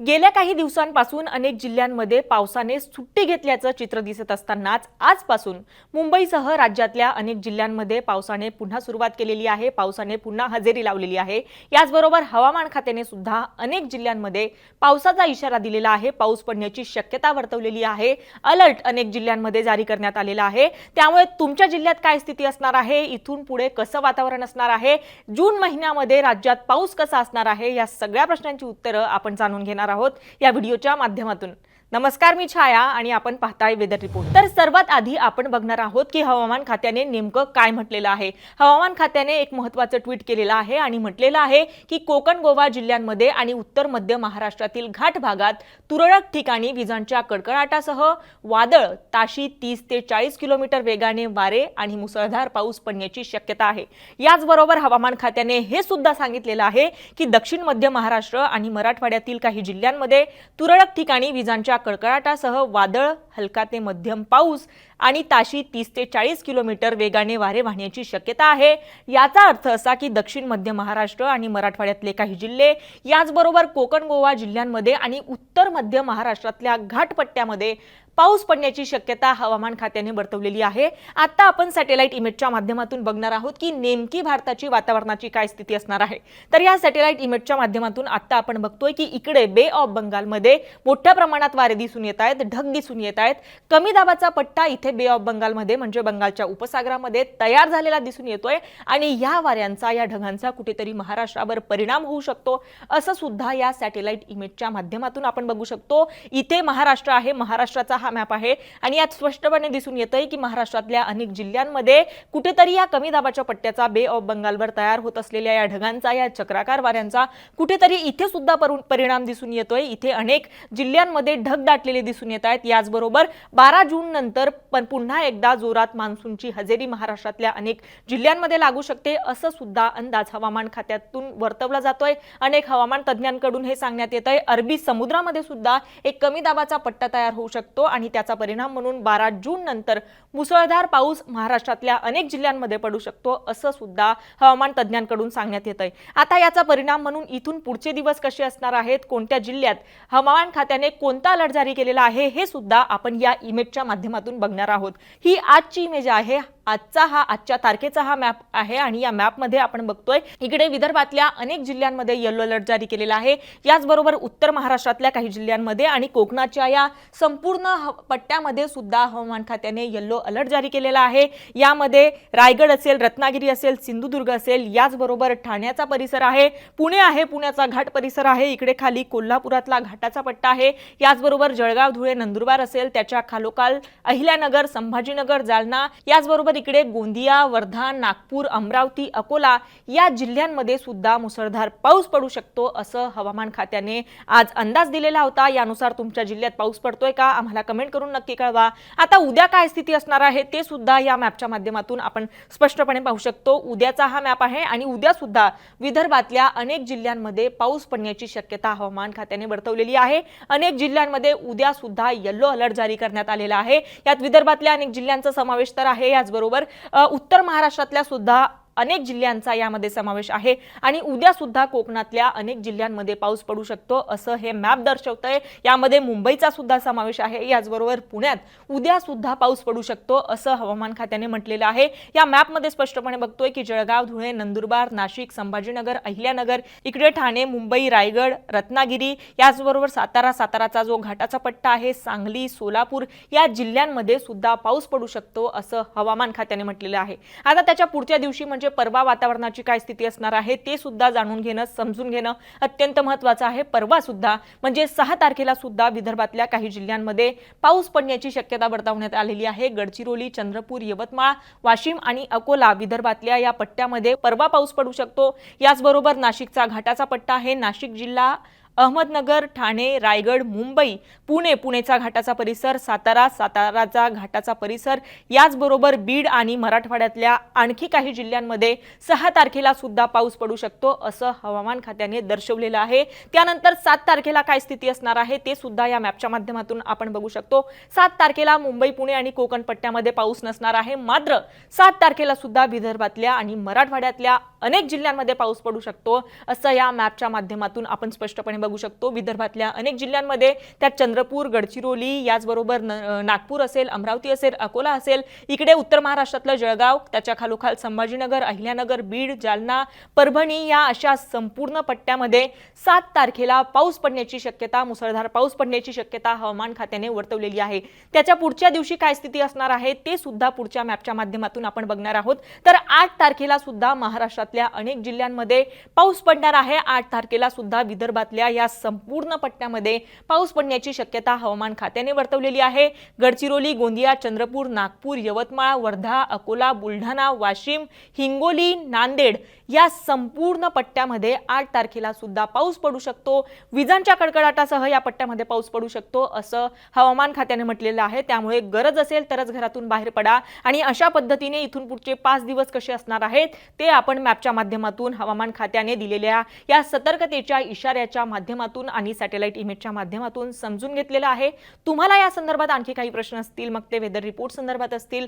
गेल्या काही दिवसांपासून अनेक जिल्ह्यांमध्ये पावसाने सुट्टी घेतल्याचं चित्र दिसत असतानाच आजपासून मुंबईसह राज्यातल्या अनेक जिल्ह्यांमध्ये पावसाने पुन्हा सुरुवात केलेली आहे. पावसाने पुन्हा हजेरी लावलेली आहे. याचबरोबर हवामान खात्याने सुद्धा अनेक जिल्ह्यांमध्ये पावसाचा इशारा दिलेला आहे. पाऊस पडण्याची शक्यता वर्तवलेली आहे. अलर्ट अनेक जिल्ह्यांमध्ये जारी करण्यात आलेला आहे. त्यामुळे तुमच्या जिल्ह्यात काय स्थिती असणार आहे? इथून पुढे कसं वातावरण असणार आहे? जून महिन्यामध्ये राज्यात पाऊस कसा असणार आहे? या सगळ्या प्रश्नांची उत्तरं आपण जाणून घेणार आहोत या व्हिडिओच्या माध्यमातून. नमस्कार मी छाया आणि आपण पाहताय वेदर रिपोर्ट. तर सर्वात आधी आपण बघणार आहोत की हवामान खात्याने नेमकं काय म्हटलेलं आहे. हवामान खात्याने एक महत्वाचं ट्विट केलेलं आहे आणि म्हटलेलं आहे की कोकण गोवा जिल्ह्यांमध्ये आणि उत्तर मध्य महाराष्ट्रातील घाट भागात तुरळक ठिकाणी विजांच्या कडकडाटासह वादळ ताशी तीस ते चाळीस किलोमीटर वेगाने वारे आणि मुसळधार पाऊस पडण्याची शक्यता आहे. याचबरोबर हवामान खात्याने हे सुद्धा सांगितलेलं आहे की दक्षिण मध्य महाराष्ट्र आणि मराठवाड्यातील काही जिल्ह्यांमध्ये तुरळक ठिकाणी विजांच्या कडकडाटासह वादळ हलका ते मध्यम पाऊस आणि ताशी तीस ते चाळीस किलोमीटर वेगाने वारे वाहण्याची शक्यता आहे. याचा अर्थ असा की दक्षिण मध्य महाराष्ट्र आणि मराठवाड्यातले काही जिल्हे याचबरोबर कोकण गोवा जिल्ह्यांमध्ये आणि उत्तर मध्य महाराष्ट्रातल्या घाटपट्ट्यामध्ये पाऊस पडण्याची शक्यता हवामान खात्याने वर्तवलेली आहे. आता आपण सॅटेलाइट इमेजच्या माध्यमातून बघणार आहोत की नेमकी भारताची वातावरणाची काय स्थिती असणार आहे. तर या सॅटेलाइट इमेजच्या माध्यमातून आता आपण बघतोय की इकडे बे ऑफ बंगालमध्ये मोठ्या प्रमाणात वारे दिसून येत आहेत ढग दिसून येत आहेत. कमी दाबाचा पट्टा इथे बे ऑफ बंगालमध्ये म्हणजे बंगालच्या उपसागरामध्ये तयार झालेला दिसून येतोय आणि या वाऱ्यांचा या ढगांचा कुठेतरी महाराष्ट्रावर परिणाम होऊ शकतो असं सुद्धा या सॅटेलाइट इमेजच्या माध्यमातून आपण बघू शकतो. इथे महाराष्ट्र आहे महाराष्ट्राचा हा मॅप आहे. आणि यात स्पष्टपणे दिसून येतंय की महाराष्ट्रातल्या अनेक जिल्ह्यांमध्ये कुठेतरी या कमी दाबाच्या पट्ट्याचा बे ऑफ बंगालवर तयार होत असलेल्या या ढगांचा या चक्राकार वाऱ्यांचा कुठेतरी इथे सुद्धा परिणाम दिसून येतोय. इथे अनेक जिल्ह्यांमध्ये ढग दाटलेले दिसून येत आहेत. याचबरोबर बारा जून नंतर पण पुन्हा एकदा जोरात मान्सूनची हजेरी महाराष्ट्रातल्या अनेक जिल्ह्यांमध्ये लागू शकते असं सुद्धा अंदाज हवामान खात्यातून वर्तवला जातोय. अनेक हवामान तज्ज्ञांकडून हे सांगण्यात येत आहे अरबी समुद्रामध्ये सुद्धा एक कमी दाबाचा पट्टा तयार होऊ शकतो. आणि त्याचा परिणाम म्हणून बारा जून नंतर मुसळधार पाऊस महाराष्ट्रातल्या अनेक जिल्ह्यांमध्ये पडू शकतो असं सुद्धा हवामान तज्ज्ञांकडून सांगण्यात येत आहे आता याचा परिणाम म्हणून इथून पुढचे दिवस कसे असणार आहेत कोणत्या जिल्ह्यात हवामान खात्याने कोणता अलर्ट जारी केलेला आहे हे सुद्धा आपण या इमेजच्या माध्यमातून बघणार आहोत. ही आजची इमेज आहे आजचा हा आजच्या तारखेचा हा मॅप आहे आणि या मॅपमध्ये आपण बघतोय इकडे विदर्भातल्या अनेक जिल्ह्यांमध्ये येलो अलर्ट जारी केलेला आहे. याचबरोबर उत्तर महाराष्ट्रातल्या काही जिल्ह्यांमध्ये आणि कोकणाच्या या संपूर्ण ह- पट्ट्यामध्ये सुद्धा हवामान खात्याने येल्लो अलर्ट जारी केलेला आहे. यामध्ये रायगड असेल रत्नागिरी असेल सिंधुदुर्ग असेल याचबरोबर ठाण्याचा परिसर आहे पुणे आहे पुण्याचा घाट परिसर आहे इकडे खाली कोल्हापुरातला घाटाचा पट्टा आहे याचबरोबर जळगाव धुळे नंदुरबार असेल त्याच्या खालोखाल अहिल्यानगर संभाजीनगर जालना याचबरोबर इकडे गोंदिया वर्धा नागपूर अमरावती अकोला या जिल्ह्यांमध्ये सुद्धा मुसळधार पाऊस पडू शकतो असं हवामान खात्याने आज अंदाज दिलेला होता. यानुसार तुमच्या जिल्ह्यात पाऊस पडतोय का? आम्हाला कमेंट करून नक्की कळवा. आता उद्या काय स्थिती असणार आहे ते सुद्धा या मॅपच्या माध्यमातून आपण स्पष्टपणे पाहू शकतो. उद्याचा हा मॅप आहे आणि उद्या सुद्धा विदर्भातल्या अनेक जिल्ह्यांमध्ये पाऊस पडण्याची शक्यता हवामान खात्याने वर्तवलेली आहे. अनेक जिल्ह्यांमध्ये उद्या सुद्धा येल्लो अलर्ट जारी करण्यात आलेला आहे. यात विदर्भातल्या अनेक जिल्ह्यांचा समावेश तर आहे. याचबरोबर त्याचबरोबर उत्तर महाराष्ट्रातल्या सुद्धा अनेक जिल्ह्यांचा यामध्ये समावेश आहे आणि उद्या सुद्धा कोकणातल्या अनेक जिल्ह्यांमध्ये पाऊस पडू शकतो असं हे मॅप दर्शवतंय. यामध्ये मुंबईचा सुद्धा समावेश आहे याचबरोबर पुण्यात उद्या सुद्धा पाऊस पडू शकतो असं हवामान खात्याने म्हटलेलं आहे. या मॅपमध्ये स्पष्टपणे बघतोय की जळगाव धुळे नंदुरबार नाशिक संभाजीनगर अहिल्यानगर इकडे ठाणे मुंबई रायगड रत्नागिरी याचबरोबर सातारा साताराचा जो घाटाचा पट्टा आहे सांगली सोलापूर या जिल्ह्यांमध्ये सुद्धा पाऊस पडू शकतो असं हवामान खात्याने म्हटलेलं आहे. आता त्याच्या पुढच्या दिवशी म्हणजे म्हणजे परवा वातावरणाची काय स्थिती असणार आहे ते सुद्धा जाणून घेणं समजून घेणं अत्यंत महत्वाचं आहे. परवा सुद्धा म्हणजे सहा तारखेला सुद्धा विदर्भातल्या काही जिल्ह्यांमध्ये पाऊस पडण्याची शक्यता वर्तवण्यात आलेली आहे. गडचिरोली चंद्रपूर यवतमाळ वाशिम आणि अकोला विदर्भातल्या या पट्ट्यामध्ये परवा पाऊस पडू शकतो. याचबरोबर नाशिकचा घाटाचा पट्टा आहे. नाशिक जिल्हा अहमदनगर ठाणे रायगड मुंबई पुणे पुणेचा घाटाचा परिसर सातारा साताराचा घाटाचा परिसर याचबरोबर बीड आणि मराठवाड्यातल्या आणखी काही जिल्ह्यांमध्ये सहा तारखेला सुद्धा पाऊस पडू शकतो असं हवामान खात्याने दर्शवलेलं आहे. त्यानंतर सात तारखेला काय स्थिती असणार आहे ते सुद्धा या मॅपच्या माध्यमातून आपण बघू शकतो. सात तारखेला मुंबई पुणे आणि कोकण पट्ट्यामध्ये पाऊस नसणार आहे मात्र सात तारखेला सुद्धा विदर्भातल्या आणि मराठवाड्यातल्या अनेक जिल्ह्यांमध्ये पाऊस पडू शकतो असं या मॅपच्या माध्यमातून आपण स्पष्टपणे बघू शकतो. विदर्भातल्या अनेक जिल्ह्यांमध्ये त्यात चंद्रपूर गडचिरोली याचबरोबर न- नागपूर असेल अमरावती असेल अकोला असेल इकडे उत्तर महाराष्ट्रातलं जळगाव त्याच्या खालोखाल संभाजीनगर अहिल्यानगर बीड जालना परभणी या अशा संपूर्ण पट्ट्यामध्ये सात तारखेला पाऊस पडण्याची शक्यता मुसळधार पाऊस पडण्याची शक्यता हवामान खात्याने वर्तवलेली आहे. त्याच्या पुढच्या दिवशी काय स्थिती असणार आहे ते सुद्धा पुढच्या मॅपच्या माध्यमातून आपण बघणार आहोत. तर आठ तारखेला सुद्धा महाराष्ट्रातल्या अनेक जिल्ह्यांमध्ये पाऊस पडणार आहे. आठ तारखेला सुद्धा विदर्भातल्या या संपूर्ण पट्ट्यामध्ये पाऊस पडण्याची शक्यता हवामान खात्याने वर्तवलेली आहे. गडचिरोली गोंदिया चंद्रपूर नागपूर यवतमाळ वर्धा अकोला बुलढाणा वाशिम हिंगोली नांदेड या संपूर्ण पट्ट्यामध्ये आठ तारखेला सुद्धा पाऊस पडू शकतो. विजांच्या कडकडाटासह या पट्ट्यामध्ये पाऊस पडू शकतो असं हवामान खात्याने म्हटलेलं आहे. त्यामुळे गरज असेल तरच घरातून बाहेर पडा आणि अशा पद्धतीने इथून पुढचे पाच दिवस कसे असणार आहेत ते आपण मॅपच्या माध्यमातून हवामान खात्याने दिलेल्या या सतर्कतेच्या इशाऱ्याच्या माध्यमातून माध्यमातून आणि सॅटेलाइट इमेजच्या माध्यमातून समजून घेतलेलं आहे. तुम्हाला या संदर्भात आणखी काही प्रश्न असतील? मग ते वेदर रिपोर्ट संदर्भात असतील.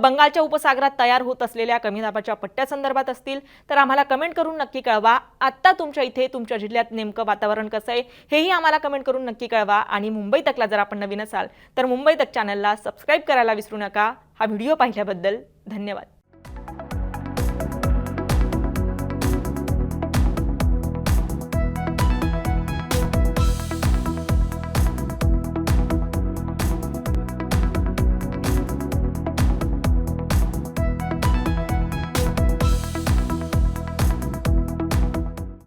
बंगालच्या उपसागरात तयार होत असलेल्या कमी दाबाच्या पट्ट्या संदर्भात असतील. तर आम्हाला कमेंट करून नक्की कळवा. आत्ता तुमच्या इथे तुमच्या जिल्ह्यात नेमकं वातावरण कसं आहे हेही आम्हाला कमेंट करून नक्की कळवा. आणि मुंबई तकला जर आपण नवीन असाल तर मुंबई तक चॅनलला सबस्क्राईब करायला विसरू नका. हा व्हिडिओ पाहिल्याबद्दल धन्यवाद.